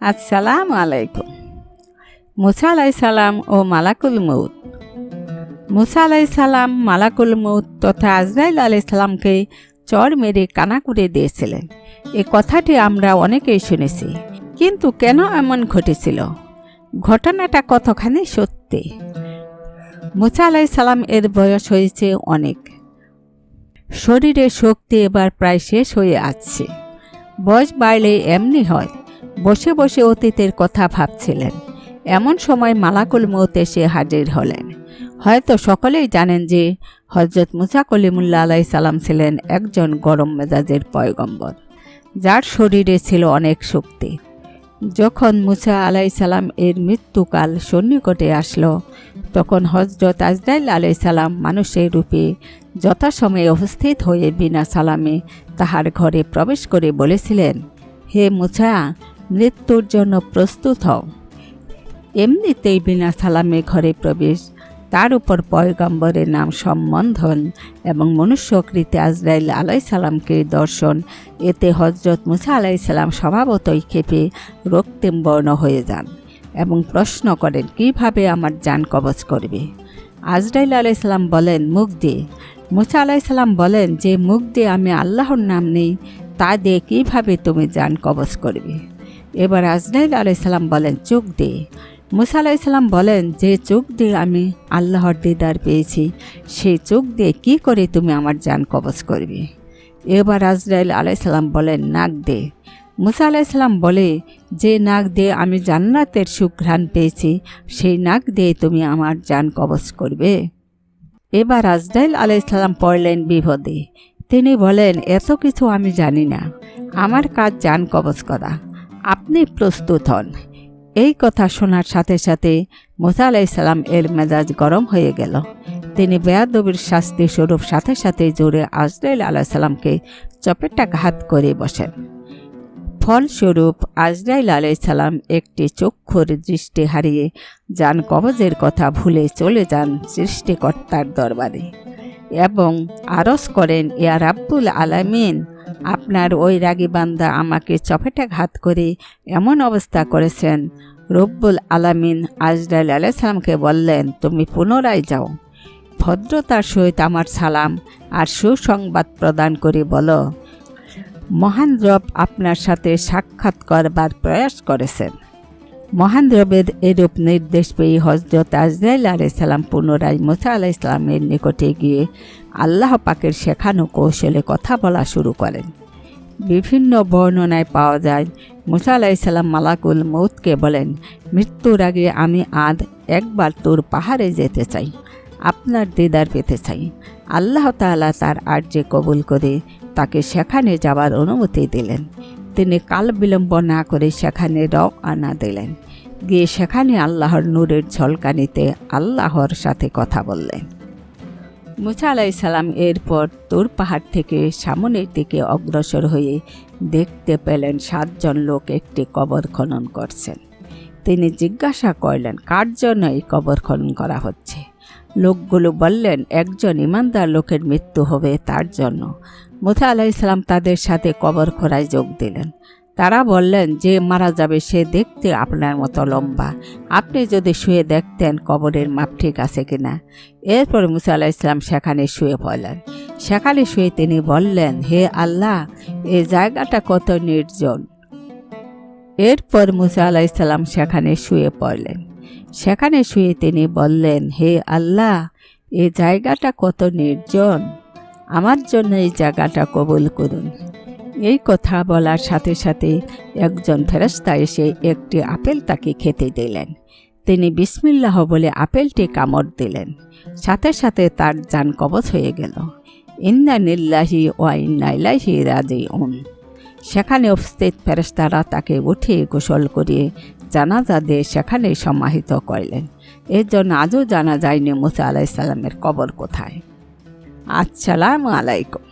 আসসালামু আলাইকুম। মুসা সালাম ও মালাকুল মৌত মুসা সালাম মালাকুল মৌত তথা আজরাইল আলাই সালামকে চর মেরে কানা করে দিয়েছিলেন। এ কথাটি আমরা অনেকেই শুনেছি, কিন্তু কেন এমন ঘটেছিল? ঘটনাটা কতখানি সত্যি? মুসা সালাম এর বয়স হয়েছে অনেক। শরীরে শক্তি এবার প্রায় শেষ হয়ে আসছে। বয়স বাড়লে এমনি হয়। বসে বসে অতীতের কথা ভাবছিলেন। এমন সময় মালাকুল মৌত এসে হাজির হলেন। হয়তো সকলেই জানেন যে হজরত মুসা কলিমুল্লা আলাই সালাম ছিলেন একজন গরম মেজাজের পয়গম্বর, যার শরীরে ছিল অনেক শক্তি। যখন মুসা আলাই সালাম এর মৃত্যুকাল সন্নিকটে আসলো, তখন হজরত আজরাইল আলাই সালাম মানুষের রূপে যথাসময়ে উপস্থিত হয়ে বিনা সালামে তাহার ঘরে প্রবেশ করে বলেছিলেন, হে মুছা মৃত্যুর জন্য প্রস্তুত হও। এমনিতেই বিনা সালামে ঘরে প্রবেশ, তার উপর পয়গম্বরের নাম সম্বন্ধন এবং মনুষ্যকৃতি আজরাইল আলাই সালামকে দর্শন, এতে হজরত মুসা আলাই সালাম স্বভাবতই ক্ষেপে রক্তিম বর্ণ হয়ে যান এবং প্রশ্ন করেন, কীভাবে আমার যান কবচ করবে? আজরাইল আলাই সালাম বলেন, মুখ দিয়ে মুসা আলাই সালাম বলেন, যে মুখ দিয়ে আমি আল্লাহর নাম নেই, তা দিয়ে কীভাবে তুমি যান কবচ করবে? এবার আজরাইল আলাইসাল্লাম বলেন চোখ দিয়ে মুসা আলাইসাল্লাম বলেন, যে চোখ দিয়ে আমি আল্লাহর দিদার পেয়েছি। সেই চোখ দিয়ে কি করে তুমি আমার যান কবচ করবে? এবার আজরাইল আলাইসাল্লাম বলেন, নাক দে। মুসা আলাইসাল্লাম বলে, যে নাক দিয়ে আমি জান্নাতের সুঘ্রাণ পেয়েছি। সেই নাক দিয়ে তুমি আমার যান কবচ করবে। এবার আজরাইল আলাইসাল্লাম পড়লেন বিপদে। তিনি বলেন, এত কিছু আমি জানি না। আমার কাজ যান কবচ করা। আপনি প্রস্তুত হন। এই কথা শোনার সাথে সাথে মোসা আলাইসাল্লাম এর মেজাজ গরম হয়ে গেল। তিনি বেয়াদবির শাস্তি স্বরূপ সাথে সাথে জোরে আজরাইল আলাইসাল্লামকে চপেটা ঘাত করে বসেন ফলস্বরূপ আজরাইল আলাইসাল্লাম একটি চক্ষুর দৃষ্টি হারিয়ে যান কবজের কথা ভুলে চলে যান সৃষ্টিকর্তার দরবারে এবং আরস করেন, ইয়া রাব্বুল আলামিন আপনার ওই রাগী বান্দা আমাকে চপেটা ঘাত করে এমন অবস্থা করেছেন। রব্বুল আলামিন আজরাইল আলাইসালামকে বললেন, তুমি পুনরায় যাও। ভদ্রতার সহিত আমার সালাম আর সুসংবাদ প্রদান করে বলো। মহান রব আপনার সাথে সাক্ষাৎ করবার প্রয়াস করেছেন। মহান রবের এরূপ নির্দেশ পেয়ে হজরত আজরাইল আলাইসাল্লাম পুনরায় মুসা আলাইসালামের নিকটে গিয়ে আল্লাহ পাকের শেখানো কৌশলে কথা বলা শুরু করেন। বিভিন্ন বর্ণনায় পাওয়া যায়, মুসা আলাইসাল্লাম মালাকুল মৌতকে বলেন, মৃত্যুর আগে আমি আদ একবার তোর পাহাড়ে যেতে চাই, আপনার দিদার পেতে চাই। আল্লাহ তাআলা তার আর্যে কবুল করে তাকে সেখানে যাওয়ার অনুমতি দিলেন। তিনি কাল বিলম্ব না করে সেখানে রওনা দিলেন। গিয়ে সেখানে আল্লাহর নূরের ঝলকানিতে আল্লাহর সাথে কথা বললেন। মুসা আলাইসাল্লাম এরপর তোর পাহাড় থেকে সামনের দিকে অগ্রসর হয়ে দেখতে পেলেন সাতজন লোক একটি কবর খনন করছেন। তিনি জিজ্ঞাসা করলেন, কার জন্য এই কবর খনন করা হচ্ছে? লোকগুলো বললেন, একজন ইমানদার লোকের মৃত্যু হবে তার জন্য। মুসা আলাইসাল্লাম তাদের সাথে কবর খোরায় যোগ দিলেন। তারা বললেন, যে মারা যাবে সে দেখতে আপনার মতো লম্বা। আপনি যদি শুয়ে দেখতেন কবরের মাপ ঠিক আছে কিনা। এরপর মুসা আলাহ ইসলাম সেখানে শুয়ে পড়লেন। সেখানে শুয়ে তিনি বললেন, হে আল্লাহ, এ জায়গাটা কত নির্জন। এরপর মুসা আলাহ ইসলাম সেখানে শুয়ে পড়লেন। সেখানে শুয়ে তিনি বললেন, হে আল্লাহ, এ জায়গাটা কত নির্জন। আমার জন্য এই জায়গাটা কবুল করুন। এই কথা বলার সাথে সাথে একজন ফেরস্তা এসে একটি আপেল তাকে খেতে দিলেন। তিনি বিসমিল্লাহ বলে আপেলটি কামড় দিলেন। সাথে সাথে তার যান কবচ হয়ে গেল। ইন্না নিল্লাহি ওয়া ইন্না ইলাইহি রাজিউন। সেখানে উপস্থিত ফেরেস্তারা তাকে উঠে গোসল করিয়ে জানাজা দিয়ে সেখানে সমাহিত করলেন। এর জন্য আজও জানা যায়নি মুসা আলাইসাল্লামের কবর কোথায়। আসসালামু আলাইকুম।